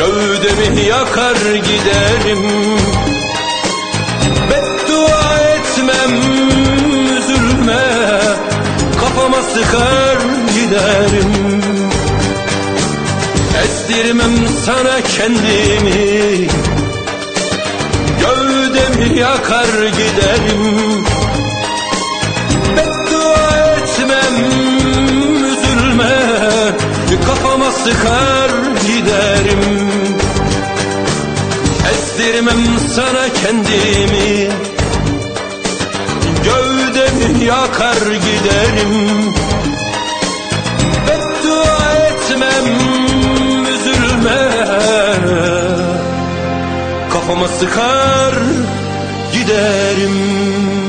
Gövdemi yakar giderim. Beddua etmem üzülme. Kafama sıkar giderim. Ezdirmem sana kendimi. Gövdemi yakar giderim. Beddua etmem Kafama sıkar giderim Ezdirmem sana kendimi. Gövdemi yakar giderim? Beddua etmem üzülme. Kafama sıkar giderim